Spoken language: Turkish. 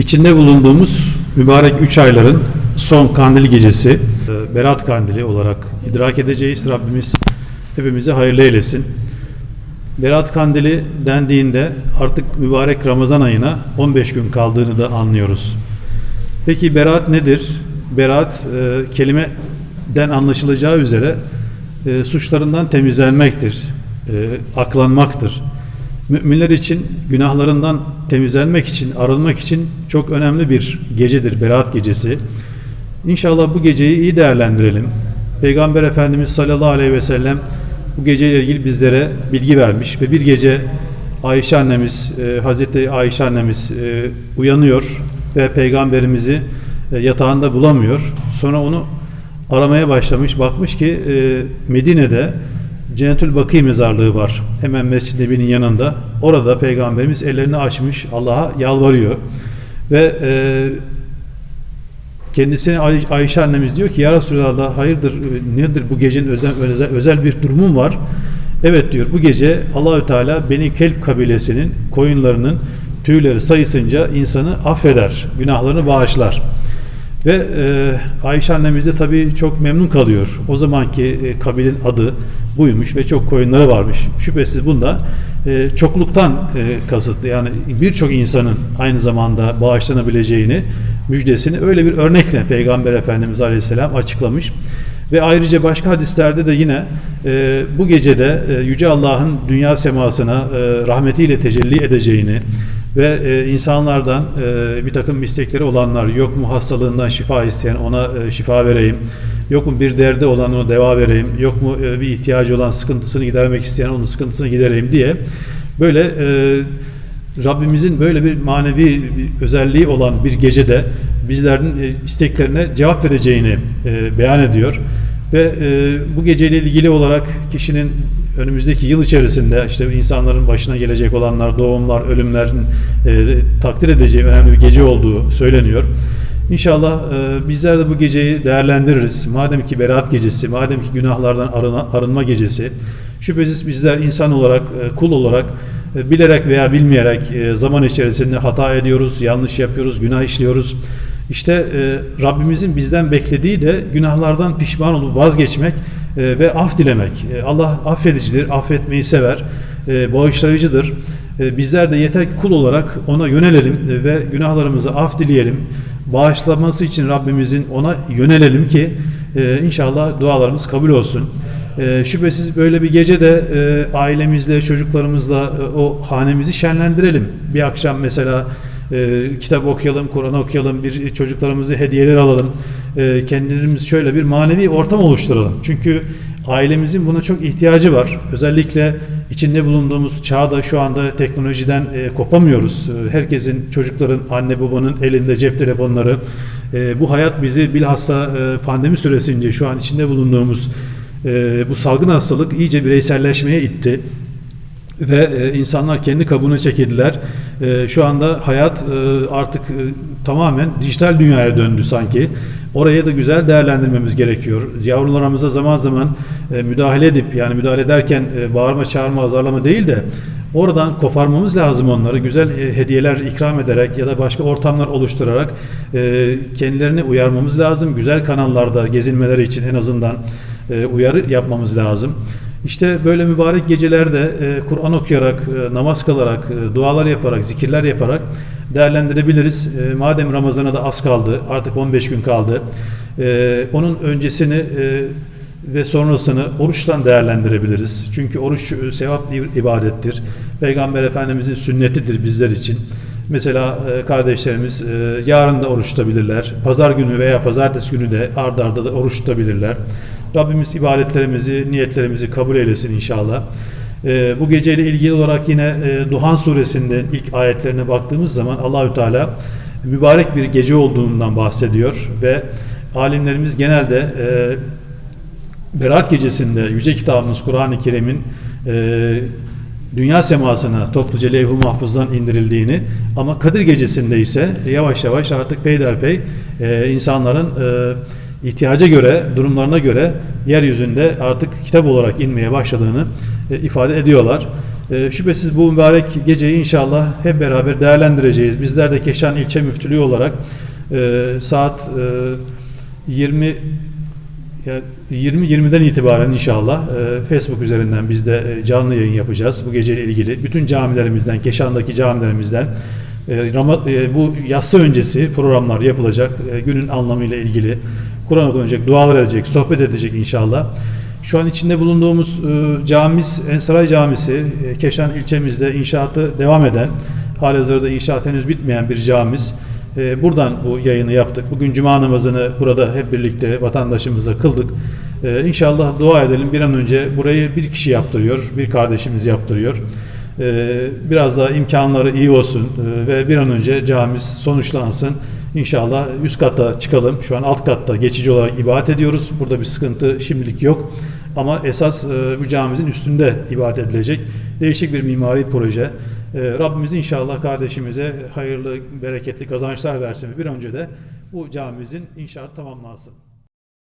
İçinde bulunduğumuz mübarek 3 ayların son kandil gecesi, e, Berat Kandili olarak idrak edeceğiz. Rabbimiz hepimize hayırlı eylesin. Berat Kandili dendiğinde artık mübarek Ramazan ayına 15 gün kaldığını da anlıyoruz. Peki beraat nedir? Beraat e, kelimeden anlaşılacağı üzere e, suçlarından temizlenmektir, e, aklanmaktır. Müminler için günahlarından temizlenmek için, arınmak için çok önemli bir gecedir, Berat gecesi. İnşallah bu geceyi iyi değerlendirelim. Peygamber Efendimiz sallallahu aleyhi ve sellem bu geceyle ilgili bizlere bilgi vermiş ve bir gece Ayşe annemiz, e, Hazreti Ayşe annemiz e, uyanıyor ve peygamberimizi e, yatağında bulamıyor. Sonra onu aramaya başlamış. Bakmış ki e, Medine'de Cennetül Bakî mezarlığı var. Hemen Mescid-i Nebi'nin yanında. Orada peygamberimiz ellerini açmış. Allah'a yalvarıyor. Ve e, kendisine Ay- Ayşe annemiz diyor ki ya Resulallah hayırdır e, nedir bu gecenin özel, özel, özel bir durumum var. Evet diyor bu gece Allahü Teala Beni Kelp kabilesinin koyunlarının tüyleri sayısınca insanı affeder, günahlarını bağışlar. Ve e, Ayşe annemiz de tabii çok memnun kalıyor. O zamanki e, kabilenin adı buymuş ve çok koyunları varmış. Şüphesiz bunda e, çokluktan e, kasıtlı. Yani birçok insanın aynı zamanda bağışlanabileceğini, müjdesini öyle bir örnekle Peygamber Efendimiz Aleyhisselam açıklamış. Ve ayrıca başka hadislerde de yine e, bu gecede e, Yüce Allah'ın dünya semasına e, rahmetiyle tecelli edeceğini ve e, insanlardan e, bir takım istekleri olanlar yok mu hastalığından şifa isteyen ona e, şifa vereyim yok mu bir derdi olan ona deva vereyim yok mu e, bir ihtiyacı olan sıkıntısını gidermek isteyen onun sıkıntısını gidereyim diye böyle e, Rabbimizin böyle bir manevi bir özelliği olan bir gecede bizlerin e, isteklerine cevap vereceğini e, beyan ediyor. Ve e, bu geceyle ilgili olarak kişinin önümüzdeki yıl içerisinde işte insanların başına gelecek olanlar, doğumlar, ölümlerin e, takdir edeceği önemli bir gece olduğu söyleniyor. İnşallah e, bizler de bu geceyi değerlendiririz. Madem ki beraat gecesi, madem ki günahlardan arına, arınma gecesi, şüphesiz bizler insan olarak, e, kul olarak e, bilerek veya bilmeyerek e, zaman içerisinde hata ediyoruz, yanlış yapıyoruz, günah işliyoruz. İşte e, Rabbimizin bizden beklediği de günahlardan pişman olup vazgeçmek e, ve af dilemek. E, Allah affedicidir, affetmeyi sever, e, bağışlayıcıdır. E, bizler de yeter kul olarak ona yönelelim e, ve günahlarımızı af dileyelim. Bağışlaması için Rabbimizin ona yönelelim ki e, inşallah dualarımız kabul olsun. E, şüphesiz böyle bir gece de e, ailemizle, çocuklarımızla e, o hanemizi şenlendirelim. Bir akşam mesela e, kitap okuyalım, Kur'an okuyalım, bir çocuklarımızı hediyeler alalım. E, kendimiz şöyle bir manevi ortam oluşturalım. Çünkü ailemizin buna çok ihtiyacı var. Özellikle içinde bulunduğumuz çağda şu anda teknolojiden e, kopamıyoruz. E, herkesin, çocukların, anne babanın elinde cep telefonları. E, bu hayat bizi bilhassa e, pandemi süresince şu an içinde bulunduğumuz e, bu salgın hastalık iyice bireyselleşmeye itti ve e, insanlar kendi kabuğuna çekildiler. E, şu anda hayat e, artık e, tamamen dijital dünyaya döndü sanki. Oraya da güzel değerlendirmemiz gerekiyor. Yavrularımıza zaman zaman e, müdahale edip yani müdahale ederken e, bağırma, çağırma, azarlama değil de oradan koparmamız lazım onları. Güzel e, hediyeler ikram ederek ya da başka ortamlar oluşturarak e, kendilerini uyarmamız lazım. Güzel kanallarda gezinmeleri için en azından e, uyarı yapmamız lazım. İşte böyle mübarek gecelerde e, Kur'an okuyarak, e, namaz kılarak, e, dualar yaparak, zikirler yaparak değerlendirebiliriz. E, madem Ramazan'a da az kaldı, artık 15 gün kaldı. E, onun öncesini e, ve sonrasını oruçtan değerlendirebiliriz. Çünkü oruç e, sevap bir ibadettir. Peygamber Efendimizin sünnetidir bizler için. Mesela e, kardeşlerimiz e, yarın da oruç tutabilirler. Pazar günü veya pazartesi günü de ard arda da oruç tutabilirler. Rabbimiz ibadetlerimizi, niyetlerimizi kabul eylesin inşallah. E, bu geceyle ilgili olarak yine e, Duhan suresinde ilk ayetlerine baktığımız zaman Allahü Teala mübarek bir gece olduğundan bahsediyor ve alimlerimiz genelde e, Berat gecesinde Yüce Kitabımız Kur'an-ı Kerim'in e, dünya semasına topluca levh-i mahfuzdan indirildiğini ama Kadir gecesinde ise yavaş yavaş artık peyderpey e, insanların e, ihtiyaca göre, durumlarına göre yeryüzünde artık kitap olarak inmeye başladığını e, ifade ediyorlar. E, şüphesiz bu mübarek geceyi inşallah hep beraber değerlendireceğiz. Bizler de Keşan İlçe Müftülüğü olarak e, saat e, 20 ya 20-20'den itibaren inşallah e, Facebook üzerinden biz de e, canlı yayın yapacağız bu geceyle ilgili. Bütün camilerimizden, Keşan'daki camilerimizden e, Rama- e, bu yatsı öncesi programlar yapılacak. E, günün anlamıyla ilgili Kur'an okunacak, dualar edecek, sohbet edecek inşallah. Şu an içinde bulunduğumuz e, camimiz Ensaray Camisi, e, Keşan ilçemizde inşaatı devam eden, halihazırda inşaat henüz bitmeyen bir camimiz. E, buradan bu yayını yaptık. Bugün cuma namazını burada hep birlikte vatandaşımızla kıldık. E, inşallah dua edelim bir an önce burayı bir kişi yaptırıyor, bir kardeşimiz yaptırıyor. E, biraz daha imkanları iyi olsun e, ve bir an önce camimiz sonuçlansın. İnşallah üst kata çıkalım. Şu an alt katta geçici olarak ibadet ediyoruz. Burada bir sıkıntı şimdilik yok. Ama esas e, bu camimizin üstünde ibadet edilecek. Değişik bir mimari proje. E, Rabbimiz inşallah kardeşimize hayırlı, bereketli kazançlar versin. Bir önce de bu camimizin inşaat tamamlansın.